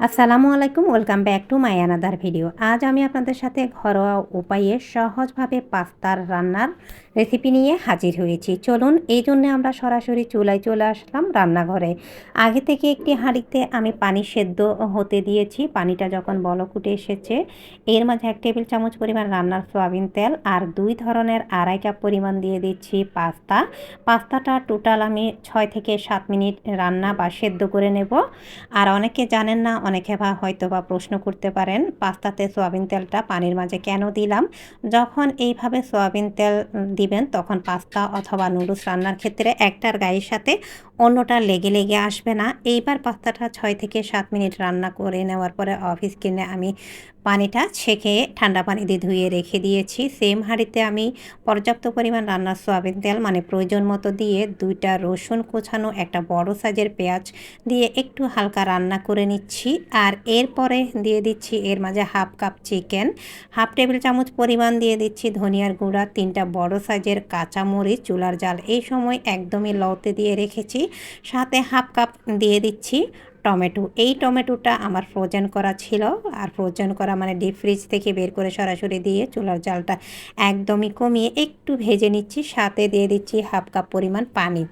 আসসালামু আলাইকুম, welcome back to my another video. আজ আমি আপনাদের সাথে ঘরোয়া উপায়ে সহজভাবে পাস্তার রান্নার রেসিপি নিয়ে হাজির হয়েছি। চলুন, এই জন্য আমরা সরাসরি চুলায় চলে আসলাম রান্নাঘরে। আগে থেকে একটি হাঁড়িতে আমি পানি সেদ্ধ হতে দিয়েছি। পানিটা যখন বলক উঠে এসেছে, এর মাঝে এক টেবিল চামচ পরিমাণ রান্নার সয়াবিন তেল আর দুই ধরনের আড়াই কাপ পরিমাণ দিয়ে দিচ্ছি পাস্তা। পাস্তাটা টোটাল আমি ছয় থেকে সাত মিনিট রান্না বা সেদ্ধ করে নেব। আর অনেকে জানেন না অনেকে বা হয়তো বা প্রশ্ন করতে পারেন, পাস্তাতে সোয়াবিন তেলটা পানির মাঝে কেন দিলাম? যখন এইভাবে সোয়াবিন তেল দিবেন, তখন পাস্তা অথবা নুডলস রান্নার ক্ষেত্রে একটার গায়ের সাথে অন্যটা লেগে লেগে আসবে না। এইবার পাস্তাটা ছয় থেকে সাত মিনিট রান্না করে নেওয়ার পরে অফিস কিনে আমি পানিটা ছেঁকে ঠান্ডা পানি দিয়ে ধুয়ে রেখে দিয়েছি। সেম হাঁড়িতে আমি পর্যাপ্ত পরিমাণ রান্নার সোয়াবিন তেল মানে প্রয়োজন মতো দিয়ে দুইটা রসুন কোছানো একটা বড় সাইজের পেঁয়াজ দিয়ে একটু হালকা রান্না করে নিচ্ছি। আর এরপরে দিয়ে দিচ্ছি এর মাঝে half cup chicken, half table চামচ পরিমাণ দিয়ে দিচ্ছি ধনিয়ার গুঁড়া, তিনটা বড় সাইজের কাঁচামরিচ, চুলার জাল, এই সময় একদমই লতে দিয়ে রেখেছি। সাথে হাফ কাপ দিয়ে দিচ্ছি টমেটো। এই টমেটোটা আমার ফ্রোজেন করা ছিল। আর ফ্রোজেন করা মানে ডিপ ফ্রিজ থেকে বের করে সরাসরি দিয়ে চুলার জালটা একদমই কমিয়ে একটু ভেজে নিচ্ছি। সাথে দিয়ে দিচ্ছি হাফ কাপ পরিমাণ পানি।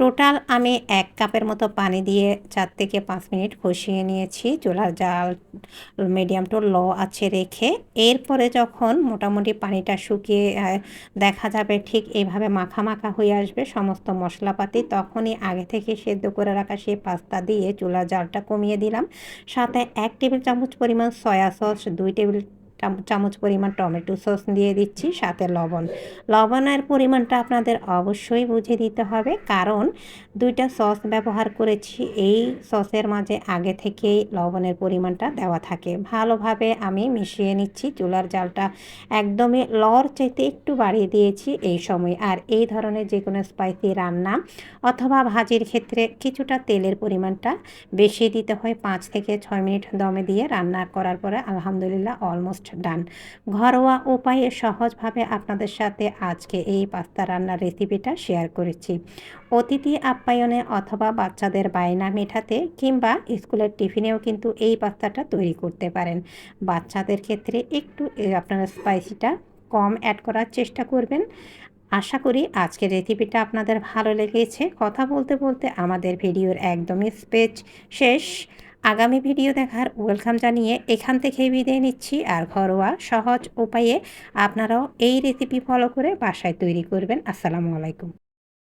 টোটাল আমি এক কাপের মতো পানি দিয়ে চার থেকে পাঁচ মিনিট কষিয়ে নিয়েছি। চুলার জাল মিডিয়াম টু লো আছে রেখে। এরপরে যখন মোটামুটি পানিটা শুকিয়ে দেখা যাবে ঠিক এইভাবে মাখা মাখা হয়ে আসবে সমস্ত মশলাপাতি, তখনই আগে থেকে সেদ্ধ করে রাখা সেই পাস্তা দিয়ে চুলার জালটা কমিয়ে দিলাম। সাথে এক টেবিল চামচ পরিমাণ সয়া সস দুই টেবিল চামচ পরিমাণ টমেটো সস দিয়ে দিচ্ছি, সাথে লবণ। লবণের পরিমাণটা আপনাদের অবশ্যই বুঝে দিতে হবে, কারণ দুইটা সস ব্যবহার করেছি, এই সসের মাঝে আগে থেকেই লবণের পরিমাণটা দেওয়া থাকে। ভালোভাবে আমি মিশিয়ে নিচ্ছি, চুলার জালটা একদমই লর চাইতে একটু বাড়িয়ে দিয়েছি এই সময়। আর এই ধরনের যে কোনো স্পাইসি রান্না অথবা ভাজির ক্ষেত্রে কিছুটা তেলের পরিমাণটা বেশি দিতে হয়, পাঁচ থেকে ছয় মিনিট দমে দিয়ে রান্না করার পরে আলহামদুলিল্লাহ অলমোস্ট ডান ঘরোয়া উপায়ে সহজভাবে আপনাদের সাথে আজকে এই পাস্তা রান্নার রেসিপিটা শেয়ার করেছি। অতিথি আপ্যায়নে অথবা বাচ্চাদের বায়না মেটাতে কিংবা স্কুলের টিফিনেও কিন্তু এই পাস্তাটা তৈরি করতে পারেন। বাচ্চাদের ক্ষেত্রে একটু আপনারা স্পাইসিটা কম অ্যাড করার চেষ্টা করবেন। আশা করি আজকের রেসিপিটা আপনাদের ভালো লেগেছে। কথা বলতে বলতে আমাদের ভিডিওর একদমই স্পেচ শেষ। আগামী ভিডিও দেখার ওয়েলকাম জানিয়ে এখান থেকেই বিদায় নিচ্ছি। আর ঘরোয়া সহজ উপায়ে আপনারাও এই রেসিপি ফলো করে বাসায় তৈরি করবেন। আসসালামু আলাইকুম।